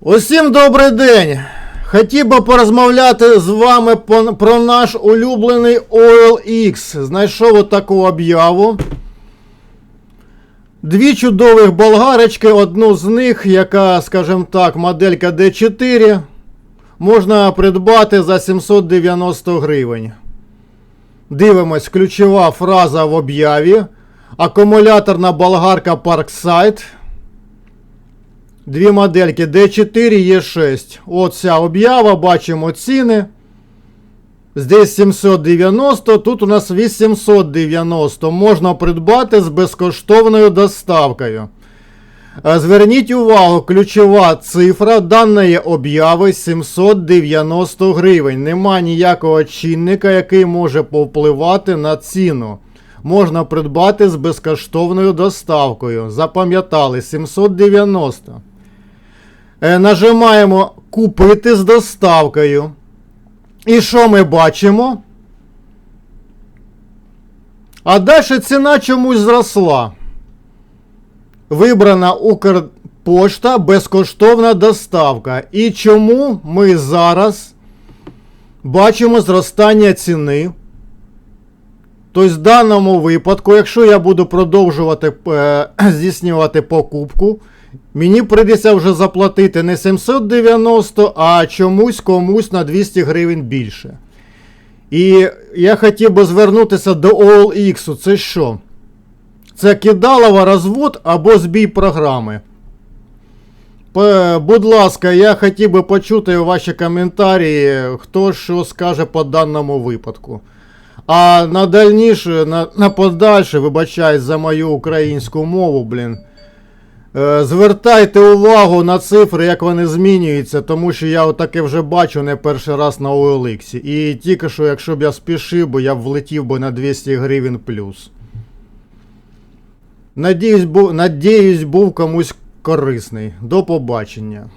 Усім добрий день! Хотів би порозмовляти з вами про наш улюблений OLX. Знайшов отаку об'яву. Дві чудових болгарочки, одну з них, яка, скажімо так, моделька D4, можна придбати за 790 гривень. Дивимось, ключова фраза в об'яві. Акумуляторна болгарка Parkside. Дві модельки D4 E6. От ця об'ява, бачимо ціни. Здесь 790, тут у нас 890. Можна придбати з безкоштовною доставкою. Е, Зверніть увагу, ключова цифра даної об'яви 790 гривень. Нема ніякого чинника, який може повпливати на ціну. Можна придбати з безкоштовною доставкою. Запам'ятали 790. Е, Нажимаємо купити з доставкою. І що ми бачимо? А далі ціна чомусь зросла. Вибрана Укрпошта безкоштовна доставка. І чому ми зараз бачимо зростання ціни? Тобто, в даному випадку, якщо я буду продовжувати е, здійснювати покупку, мені прийдеться вже заплатити не 790, а чомусь комусь на 200 гривень більше. І я хотів би звернутися до OLX. Це що? Це кидалова розвод або збій програми. Будь ласка, я хотів би почути ваші коментарі, хто що скаже по даному випадку. А на дальніше, на, на подальше, вибачаюсь за мою українську мову, блін. Е, звертайте увагу на цифри, як вони змінюються, тому що я отаке вже бачу не перший раз на OLX. І тільки що, якщо б я спішив, би, я б влетів би на 200 гривень плюс. Надіюсь, був, надіюсь, був комусь корисний. До побачення.